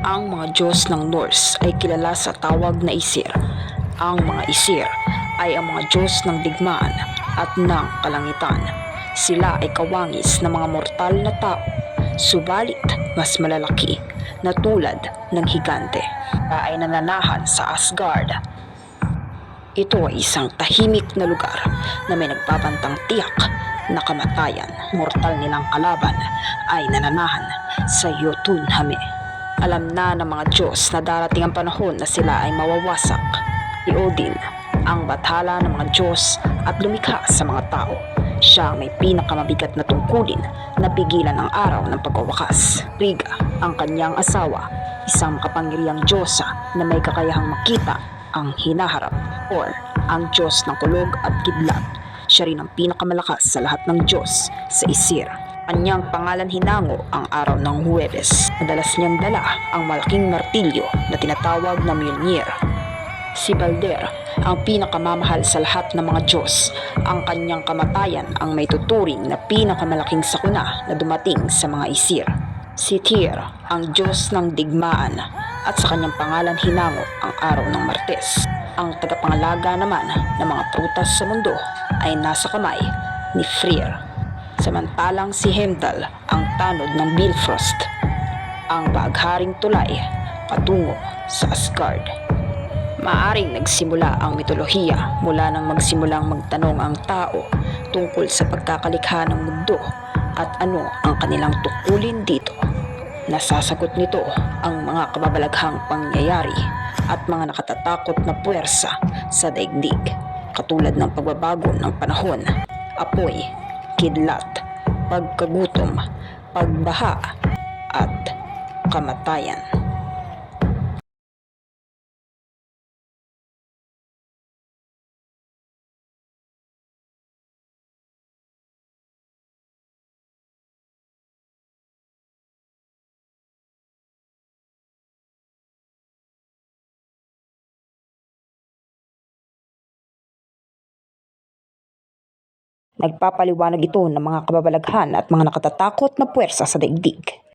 Ang mga Diyos ng Norse ay kilala sa tawag na Isir. Ang mga Isir ay ang mga Diyos ng digmaan at ng kalangitan. Sila ay kawangis ng mga mortal na tao, subalit mas malalaki na tulad ng higante. Sila ay nananahan sa Asgard. Ito ay isang tahimik na lugar na may nagbabantang tiyak na kamatayan. Mortal nilang kalaban ay nananahan sa Jotunhame. Alam na ng mga Diyos na darating ang panahon na sila ay mawawasak. Si Odin, ang bathala ng mga Diyos at lumikha sa mga tao. Siya ang may pinakamabigat na tungkulin na pigilan ang araw ng pagwawakas. Riga, ang kanyang asawa, isang makapangyarihang Diyosa na may kakayahang makita ang hinaharap or ang Diyos ng kulog at kidlat. Siya rin ang pinakamalakas sa lahat ng Diyos sa Isir. Kanyang pangalan hinango ang araw ng Huwebes. Madalas niyang dala ang malaking martilyo na tinatawag na Mjolnir. Si Balder, ang pinakamamahal sa lahat ng mga Diyos. Ang kanyang kamatayan ang may tuturing na pinakamalaking sakuna na dumating sa mga Isir. Si Tyr, ang Diyos ng digmaan at sa kanyang pangalan hinango ang araw ng Martes. Ang tagapangalaga naman ng mga prutas sa mundo ay nasa kamay ni Freyr. Samantalang si Heimdall ang tanod ng Bifrost, ang baagharing tulay patungo sa Asgard. Maaring nagsimula ang mitolohiya mula nang magsimulang magtanong ang tao tungkol sa pagkakalikha ng mundo at ano ang kanilang tukulin dito. Nasasagot nito ang mga kababalaghang pangyayari at mga nakatatakot na puwersa sa daigdig katulad ng pagbabago ng panahon, apoy, kidlat, pagkagutom, pagbaha at kamatayan. Nagpapaliwanag ito ng mga kababalaghan at mga nakatatakot na puwersa sa daigdig.